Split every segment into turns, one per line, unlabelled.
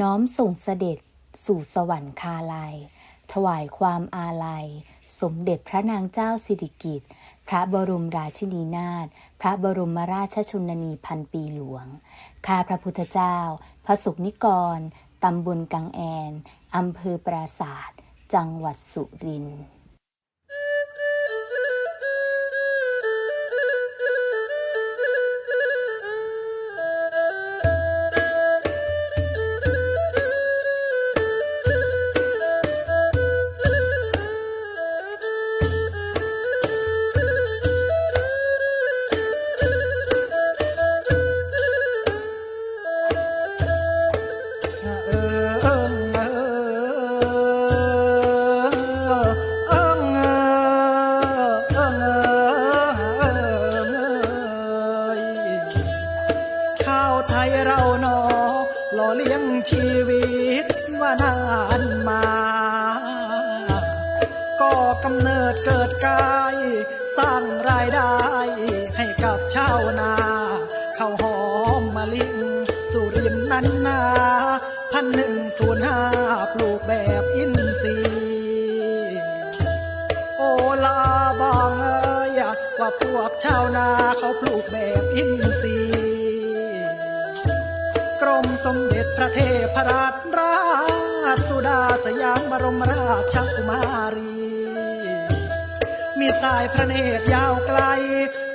น้อมส่งเสด็จสู่สวรรคาลัย ถวายความอาลัย สมเด็จพระนางเจ้าสิริกิติ์พระบรมราชินีนาถพระบรมราชชนนีพันปีหลวง ข้าพระพุทธเจ้า พระสุนิกร ตำบลกังแอน อำเภอปราศาสตร์จังหวัดสุรินทร์
ก็กำเนิดเกิดกาย สร้างรายได้ให้กับชาวนาข้าวหอมมะลิสุรินนันนาพันหนึ่งศูนย์ห้าปลูกแบบอินทรีย์โอลาบองเอ้ยว่าพวกชาวนาเขาปลูกแบบอินทรีย์กรมสมเด็จพระเทพรัตนราชสุดาสยามบรมราชกุมารี มีสายพระเนตรยาวไกล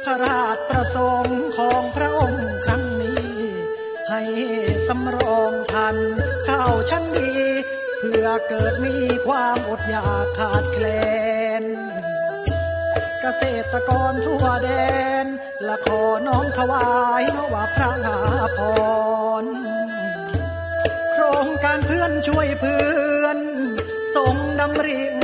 พระราชประสงค์ของพระองค์ครั้งนี้ ให้สำรองทันเข้าชั้นดี เพื่อเกิดมีความอดอยากขาดแคลน เกษตรกรทั่วแดน ละขอน้อมถวายนว่าพระนาพรโครงการเพื่อนช่วยเพื่อนส่งดำริง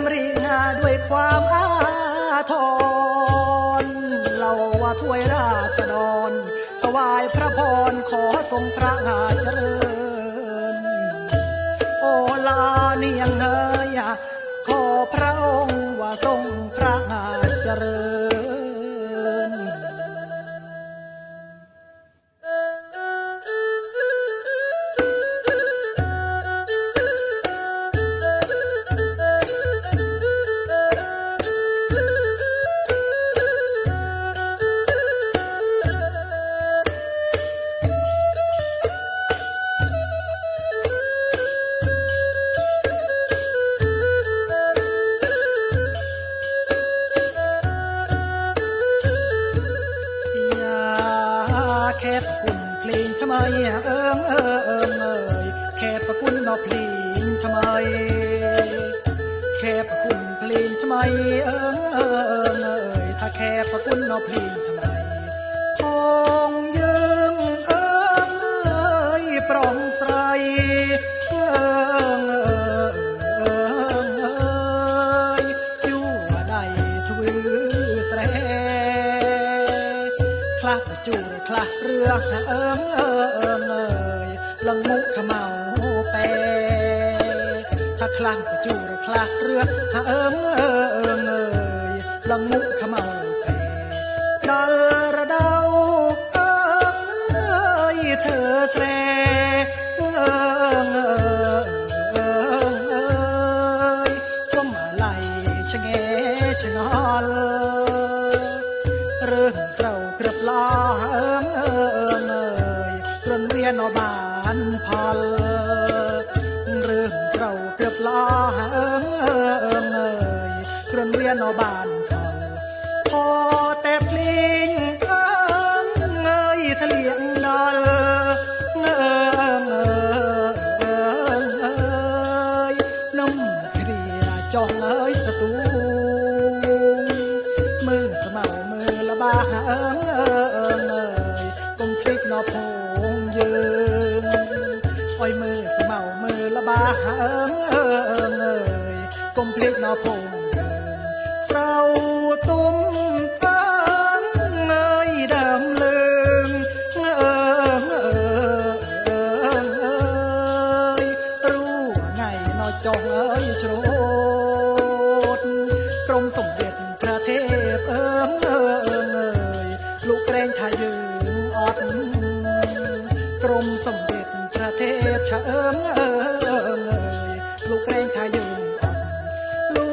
ำริงด้วยความอาทรเราว่าถ้วยราชดรถวายพระพรขอทรงพระงาเจริญ โอลานี ลงทำไมเอิงเอิงเอิงเอยแค่ประคุณนอพลีนทำไม แค่ประคุณพลีนทำไมเอิงเอิงเอิงเอยถ้าแค่ประคุณนอพลง ប្រជូរខ្លះរឿខាងអើមអើអើមអើយលងមុខខ្មៅពេថាខ្លាំងប្រជូរខ្លះរឿខាងអើមអើអើមអើយលងមុខខ្មៅពេដល់រដូវអើអើយធ្វើស្រែអើអើយគុំឡៃឆ្ងេឆ្ងល់ រើសស្រូវក្រឹបឡំអើមអើយត្រនរៀនអបានផលរើសស្រូវក្រឹបឡំអើមអើយត្រនរៀនអបានផលផតែភ្លេងអើមអើយធ្លៀងដល់អើមអើយនំគ្រាចុះអើយស្ទូ បាអើងអើងអើយកុំភ្លេចណោពុំស្រៅទុំអើងអើយដើមលើងអើងអើងអើងអើយរូថ្ងៃណោចុះអើយជ្រូតក្រុមសម្ដេចព្រះទេពអើងអើងអើយលោកក្រែងថាយើងអត់ក្រុមសម្ដេចព្រះទេពឆើមអើ งทะยุงลู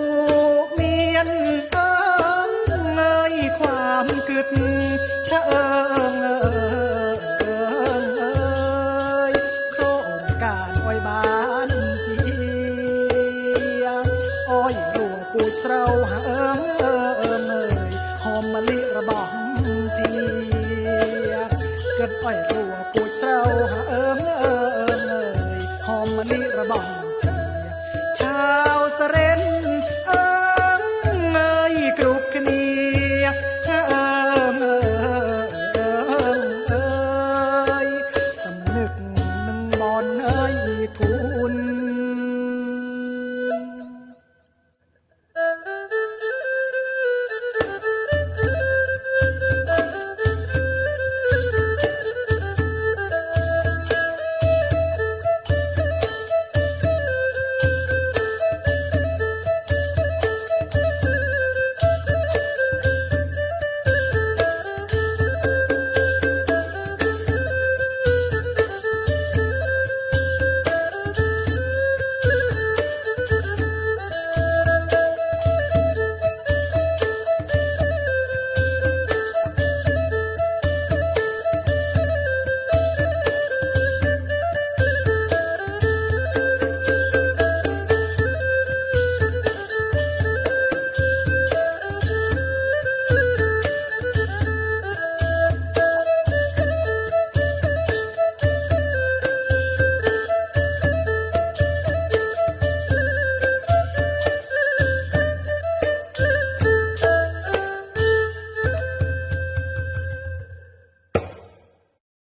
กเมียนเอเงยความกึดชะเอิงเองเอยโครงการอ้อยบาจียอ้อยหลวปูดเราเอิงเอยหอมมะลิระบองเจียกิดอ้อยหลวงปูดเราเอิงเองเอยหอมมะลิระบอง